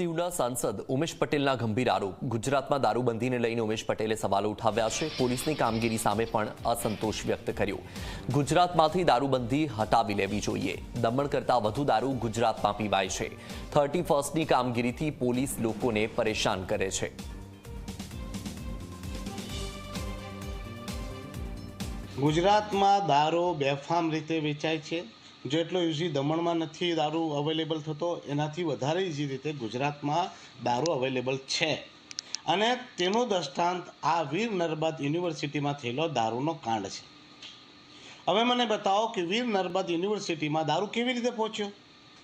દીવના સાંસદ ઉમેશ પટેલના ગંભીર આરોપ. ગુજરાતમાં દારૂબંધીને લઈને ઉમેશ પટેલે સવાલો ઉઠાવ્યા છે. પોલીસની કામગીરી સામે પણ અસંતોષ વ્યક્ત કર્યો. ગુજરાતમાંથી દારૂબંધી હટાવી લેવી જોઈએ. દમણ કરતાં વધુ દારૂ ગુજરાતમાં પીવાય છે. થર્ટી ફર્સ્ટની કામગીરીથી પોલીસ લોકોને પરેશાન કરે છે. ગુજરાતમાં દારૂ બેફામ રીતે વેચાય છે. જેટલો યુઝી દમણમાં નથી દારૂ અવેલેબલ થતો, એનાથી વધારે ઇઝી રીતે ગુજરાતમાં દારૂ અવેલેબલ છે. અને તેનો દ્રષ્ટાંત આ વીર નર્મદ યુનિવર્સિટીમાં થયેલો દારૂનો કાંડ છે. હવે મને બતાવો કે વીર નર્મદ યુનિવર્સિટીમાં દારૂ કેવી રીતે પહોંચ્યો?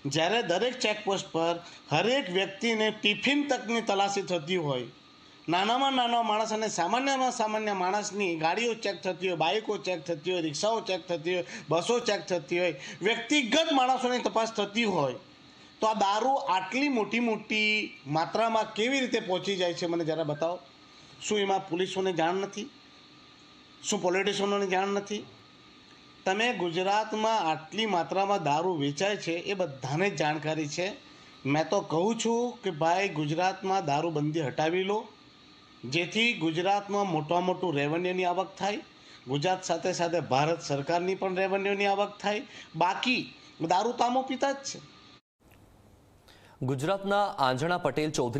જ્યારે દરેક ચેકપોસ્ટ પર હરેક વ્યક્તિને ટિફિન તકની તલાશી થતી હોય નાનામાં નાનો માણસ અને સામાન્યમાં સામાન્ય માણસની ગાડીઓ ચેક થતી હોય, બાઇકો ચેક થતી હોય, રિક્ષાઓ ચેક થતી હોય, બસો ચેક થતી હોય, વ્યક્તિગત માણસોની તપાસ થતી હોય, તો આ દારૂ આટલી મોટી મોટી માત્રામાં કેવી રીતે પહોંચી જાય છે, મને જરા બતાવો. શું એમાં પોલીસોને જાણ નથી? શું પોલિટિશિયનોને જાણ નથી? તમે ગુજરાતમાં આટલી માત્રામાં દારૂ વેચાય છે, એ બધાને જાણકારી છે. મેં તો કહું છું કે ભાઈ, ગુજરાતમાં દારૂબંધી હટાવી લો. જેથી ગુજરાતમાં મોટા મોટું રેવન્યુની આવક થાય, ગુજરાત સાથે સાથે ભારત સરકારની પણ રેવન્યુની આવક થાય, બાકી દારૂ તામો પીતા જ છે. ગુજરાતના આંજણા પટેલ ચૌધરી